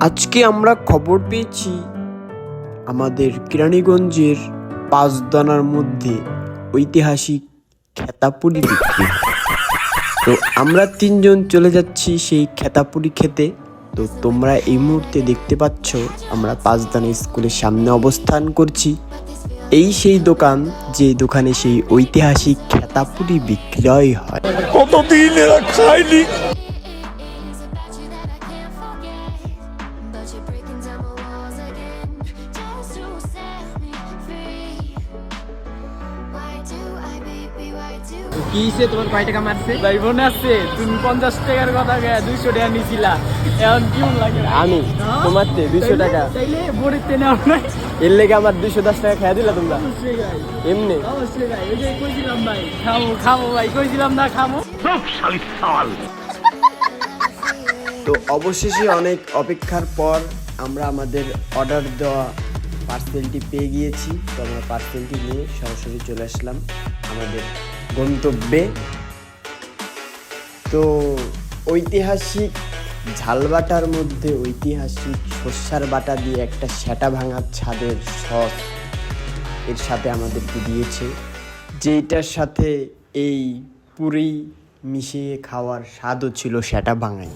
আজকে আমরা খবর পেয়েছি আমাদের কেরানীগঞ্জের পাঁচদানার মধ্যে ঐতিহাসিক খেতাপুরি বিক্রি। তো আমরা তিনজন চলে যাচ্ছি সেই খেতাপুরি খেতে। তো তোমরা এই মুহূর্তে দেখতে পাচ্ছ আমরা পাঁচদানা স্কুলের সামনে অবস্থান করছি। এই সেই দোকান, যে দোকানে সেই ঐতিহাসিক খেতাপুরি বিক্রয় হয়। কতদিন এরা কি হিসে তোমার কয় টাকা মারছে? ভাই বোন আছে তুমি পঞ্চাশ টাকার কথা গয়া দুইশো টাকা নিছিলা। এখন কেমন লাগে? আমি? তোমার দুইশো টাকা। তাইলে বোনের তেনে নাই। এর লেগে আমার দুইশো দশ টাকা খেয়ে দিলা তোমরা। এমনি? অবশ্যই ভাই। ওই যে কইছিলাম ভাই খামো খামো ভাই। কইছিলাম না খামো। তো অবশেষে অনেক অপেক্ষার পর আমরা আমাদের অর্ডার দেওয়া পার্সেলটি পেয়ে গিয়েছি। তো আমরা পার্সেলটি নিয়ে সরাসরি চলে আসলাম আমাদের গন্তব্যে। তো ঐতিহাসিক ঝালবাটার মধ্যে ঐতিহাসিক শস্যার বাটা দিয়ে একটা সেটা ভাঙা ছাদের সস এর সাথে আমাদেরকে দিয়েছে। যেটার সাথে এই পুরি মিশিয়ে খাওয়ার স্বাদও ছিল সেটা ভাঙাই।